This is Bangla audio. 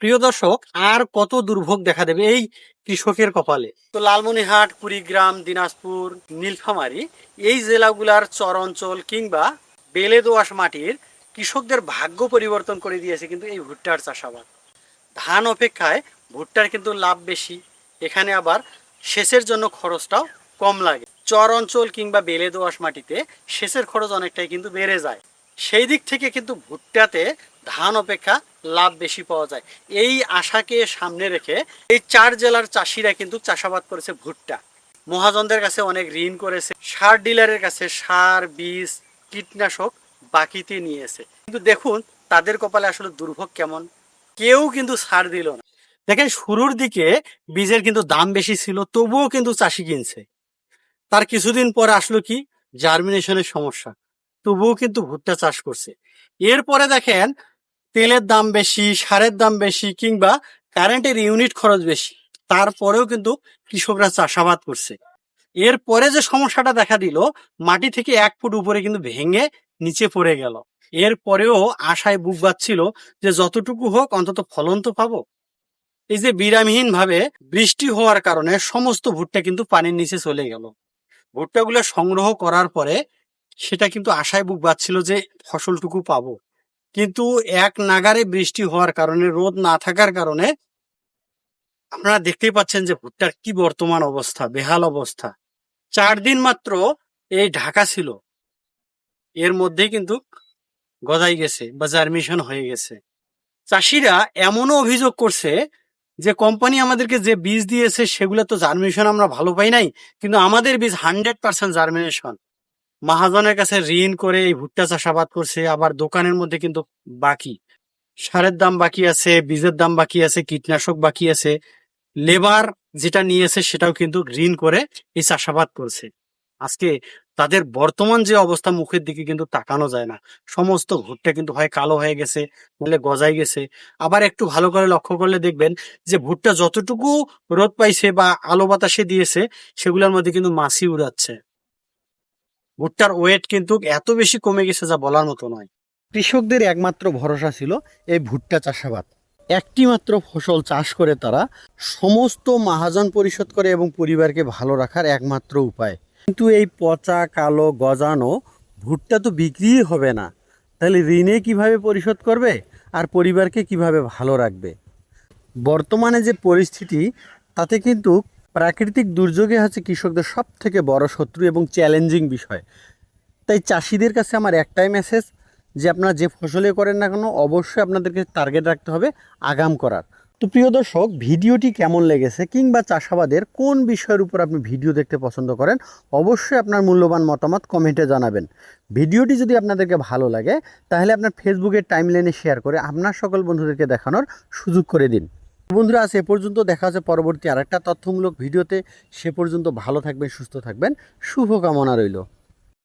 প্রিয় দর্শক, আর কত দুর্ভোগ দেখা দেবে এই কৃষকের কপালে? তো লালমনিহাট কুড়িগ্রাম, দিনাজপুর, নীলফামারী, এই জেলাগুলার চর অঞ্চল কিংবা বেলে দোআঁশ মাটির কৃষকদের ভাগ্য পরিবর্তন করে দিয়েছে কিন্তু এই ভুট্টার চাষাবাদ। ধান অপেক্ষায় ভুট্টার কিন্তু লাভ বেশি, এখানে আবার সেচের জন্য খরচটাও কম লাগে। চর অঞ্চল কিংবা বেলে দোআঁশ মাটিতে সেচের খরচ অনেকটাই কিন্তু বেড়ে যায়। সেই দিক থেকে কিন্তু ভুট্টাতে ধান অপেক্ষা লাভ বেশি পাওয়া যায়। এই আশাকে সামনে রেখে এই চার জেলার চাষিরা কিন্তু চাষাবাদ করেছে ভুট্টা। মহাজনদের কাছে অনেক ঋণ করেছে, সার ডিলারের কাছে সার, বীজ, কীটনাশক বাকিতে নিয়েছে কিন্তু দেখুন, তাদের কপালে আসলে দুর্ভোগ কেমন? কেউ কিন্তু ছাড় দিল না। দেখেন, শুরুর দিকে বীজের কিন্তু দাম বেশি ছিল, তবুও কিন্তু চাষি কিনছে। তার কিছুদিন পরে আসলো কি? জার্মিনেশনের সমস্যা। তবুও কিন্তু ভুট্টা চাষ করছে। এরপরে দেখেন, তেলের দাম বেশি, সারের দাম বেশি কিংবা কারেন্টের ইউনিট খরচ বেশি, তারপরেও কিন্তু কৃষকরা চাষাবাদ করছে। এরপরে যে সমস্যাটা দেখা দিল, মাটি থেকে এক ফুট উপরে কিন্তু ভেঙে নিচে পড়ে গেল। এরপরেও আশায় বুক বাচ্ছিল যে যতটুকু হোক অন্তত ফলন তো পাবো। এই যে বিরামহীন ভাবে বৃষ্টি হওয়ার কারণে সমস্ত ভুট্টা কিন্তু পানির নিচে চলে গেল। ভুট্টাগুলো সংগ্রহ করার পরে সেটা কিন্তু আশায় বুক বাচ্ছিল যে ফসলটুকু পাবো। কিন্তু এক নাগারে বৃষ্টি হওয়ার কারণে, রোদ না থাকার কারণে আপনারা দেখতেই পাচ্ছেন যে ভুট্টার কি বর্তমান অবস্থা, বেহাল অবস্থা। চার দিন মাত্র এই ঢাকা ছিল। এর মধ্যে কিন্তু গদাই গেছে বা জার্মিশন হয়ে গেছে। চাষিরা এমনও অভিযোগ করছে যে কোম্পানি আমাদেরকে যে বীজ দিয়েছে, সেগুলো তো জার্মিনেশন আমরা ভালো পাই নাই, কিন্তু আমাদের বীজ হান্ড্রেড পার্সেন্ট জার্মিনেশন মহাজনের কাছে ঋণ করে এই ভুট্টা চাষাবাদ করছে, আবার দোকানের মধ্যে কিন্তু বাকি। সারের দাম বাকি আছে, বীজের দাম বাকি আছে, কীটনাশক বাকি আছে। লেবার যেটা নিয়েছে সেটাও কিন্তু ঋণ করে এই চাষাবাদ করছে। আজকে তাদের বর্তমান যে অবস্থা, মুখের দিকে কিন্তু তাকানো যায় না। সমস্ত ভুট্টা কিন্তু হয় কালো হয়ে গেছে বলে গজাই গেছে। আবার একটু ভালো করে লক্ষ্য করলে দেখবেন যে ভুট্টা যতটুকু রোদ পাইছে বা আলো বাতাসে দিয়েছে, সেগুলোর মধ্যে কিন্তু মাছি উড়াচ্ছে। ভুট্টার ওয়েট কিন্তু এত বেশি কমে গেছে যা বলার মতো নয়। কৃষকদের একমাত্র ভরসা ছিল এই ভুট্টা চাষাবাদ। একটি মাত্র ফসল চাষ করে তারা সমস্ত মহাজন পরিশোধ করে এবং পরিবারকে ভালো রাখার একমাত্র উপায়। কিন্তু এই পচা, কালো, গজানো ভুট্টা তো বিক্রিই হবে না। তাহলে ঋণে কীভাবে পরিশোধ করবে আর পরিবারকে কীভাবে ভালো রাখবে? বর্তমানে যে পরিস্থিতি, তাতে কিন্তু প্রাকৃতিক দুর্যোগে হচ্ছে কৃষকদের সব থেকে বড় শত্রু এবং চ্যালেঞ্জিং বিষয়। তাই চাষিদের কাছে আমার একটাই মেসেজ যে আপনারা যে ফসলে করেন না কেন অবশ্যই আপনাদেরকে টার্গেট রাখতে হবে আগাম করার। তো প্রিয় দর্শক, ভিডিওটি কেমন লেগেছে কিংবা চাষাবাদের কোন বিষয়ের উপর আপনি ভিডিও দেখতে পছন্দ করেন, অবশ্যই আপনার মূল্যবান মতামত কমেন্টে জানাবেন। ভিডিওটি যদি আপনাদেরকে ভালো লাগে, তাহলে আপনার ফেসবুকের টাইমলাইনে শেয়ার করে আপনার সকল বন্ধুদেরকে দেখানোর সুযোগ করে দিন। বন্ধুরা এ পর্যন্ত দেখা হচ্ছে পরবর্তী আরেকটা তথ্যমূলক ভিডিওতে। সে পর্যন্ত ভালো থাকবেন, সুস্থ থাকবেন। শুভকামনা রইল।